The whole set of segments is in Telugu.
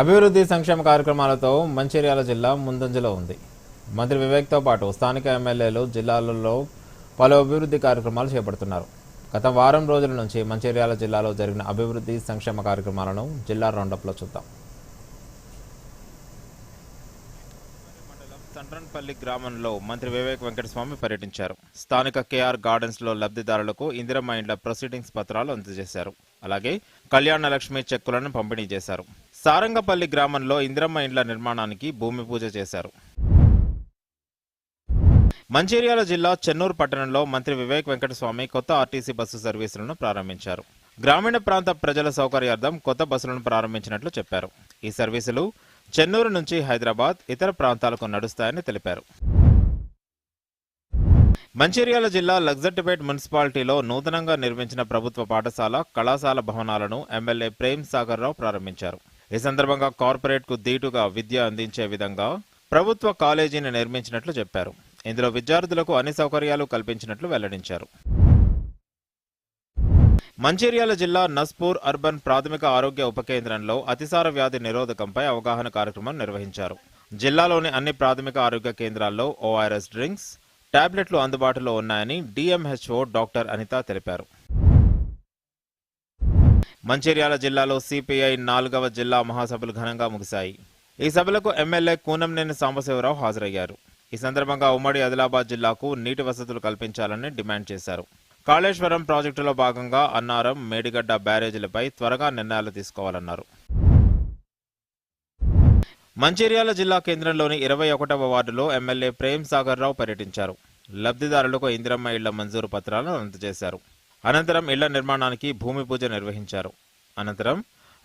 అభివృద్ధి సంక్షేమ కార్యక్రమాలతో మంచిర్యాల జిల్లా ముందంజలో ఉంది. మంత్రి వివేక్తో పాటు స్థానిక ఎమ్మెల్యేలు జిల్లాలలో పలు అభివృద్ధి కార్యక్రమాలు చేపడుతున్నారు. గత వారం రోజుల నుంచి మంచిర్యాల జిల్లాలో జరిగిన అభివృద్ధి సంక్షేమ కార్యక్రమాలను జిల్లా రౌండప్లో చూద్దాం. సండ్రన్పల్లి గ్రామంలో మంత్రి వివేక్ వెంకటస్వామి పర్యటించారు. స్థానిక కేఆర్ గార్డెన్స్లో లబ్ధిదారులకు ఇందిరమ్మ ఇండ్ల ప్రొసీడింగ్స్ పత్రాలు అందజేశారు. అలాగే కళ్యాణ లక్ష్మి చెక్కులను పంపిణీ చేశారు. సారంగపల్లి గ్రామంలో ఇందిరమ్మ ఇండ్ల నిర్మాణానికి భూమి పూజ చేశారు. మంచిర్యాల జిల్లా చెన్నూరు పట్టణంలో మంత్రి వివేక్ వెంకటస్వామి కొత్త ఆర్టీసీ బస్సు సర్వీసులను ప్రారంభించారు. గ్రామీణ ప్రాంత ప్రజల సౌకర్యార్థం కొత్త బస్సులను ప్రారంభించినట్లు చెప్పారు. ఈ సర్వీసులు చెన్నూరు నుంచి హైదరాబాద్ ఇతర ప్రాంతాలకు నడుస్తాయని తెలిపారు. మంచిర్యాల జిల్లా లగ్జట్టిపేట్ మున్సిపాలిటీలో నూతనంగా నిర్మించిన ప్రభుత్వ పాఠశాల కళాశాల భవనాలను ఎమ్మెల్యే ప్రేమ్ సాగర్ రావు ప్రారంభించారు. ఈ సందర్భంగా కార్పొరేట్కు దీటుగా విద్య అందించే విధంగా ప్రభుత్వ కాలేజీని నిర్మించినట్లు చెప్పారు. ఇందులో విద్యార్థులకు అన్ని సౌకర్యాలు కల్పించినట్లు వెల్లడించారు. మంచిర్యాల జిల్లా నస్పూర్ అర్బన్ ప్రాథమిక ఆరోగ్య ఉప కేంద్రంలో అతిసార వ్యాధి నిరోధకంపై అవగాహన కార్యక్రమం నిర్వహించారు. జిల్లాలోని అన్ని ప్రాథమిక ఆరోగ్య కేంద్రాల్లో ఓఆర్ఎస్ డ్రింక్స్ టాబ్లెట్లు అందుబాటులో ఉన్నాయని డిఎంహెచ్ఓ డాక్టర్ అనిత తెలిపారు. మంచిర్యాల జిల్లాలో సిపిఐ నాలుగవ జిల్లా మహాసభలు ఘనంగా ముగిశాయి. ఈ సభలకు ఎమ్మెల్యే కూనంనేని సాంబశివరావు హాజరయ్యారు. ఈ సందర్భంగా ఉమ్మడి ఆదిలాబాద్ జిల్లాకు నీటి వసతులు కల్పించాలని డిమాండ్ చేశారు. కాళేశ్వరం ప్రాజెక్టులో భాగంగా అన్నారం మేడిగడ్డ బ్యారేజీలపై త్వరగా నిర్ణయాలు తీసుకోవాలన్నారు. మంచిర్యాల జిల్లా కేంద్రంలోని ఇరవై ఒకటవ వార్డులో ఎమ్మెల్యే ప్రేమ్ సాగర్ రావు పర్యటించారు. లబ్ధిదారులకు ఇందిరమ్మ ఇళ్ళ మంజూరు పత్రాలను అందజేశారు. అనంతరం ఇళ్ళ నిర్మాణానికి భూమి పూజ నిర్వహించారు. అనంతరం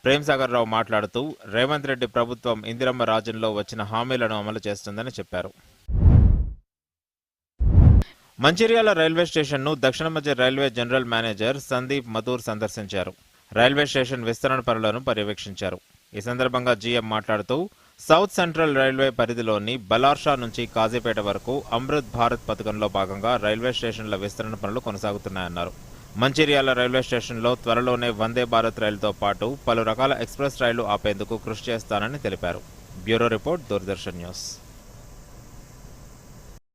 ప్రేమ్సాగర్ రావు మాట్లాడుతూ రేవంత్ రెడ్డి ప్రభుత్వం ఇందిరమ్మ రాజ్యంలో వచ్చిన హామీలను అమలు చేస్తుందని చెప్పారు. మంచిర్యాల రైల్వే స్టేషన్ను దక్షిణ మధ్య railway general manager Sandeep Mathur సందర్శించారు. రైల్వే స్టేషన్ విస్తరణ పనులను పర్యవేక్షించారు. ఈ సందర్భంగా జీఎం మాట్లాడుతూ సౌత్ సెంట్రల్ రైల్వే పరిధిలోని బలార్షా నుంచి కాజీపేట వరకు అమృత్ భారత్ పథకంలో భాగంగా రైల్వే స్టేషన్ల విస్తరణ పనులు కొనసాగుతున్నాయన్నారు. మంచిర్యాల రైల్వే స్టేషన్లో త్వరలోనే వందే భారత్ రైలుతో పాటు పలు రకాల ఎక్స్ప్రెస్ రైళ్ళు ఆపేందుకు కృషి చేస్తానని తెలిపారు. Bureau report Doordarshan news.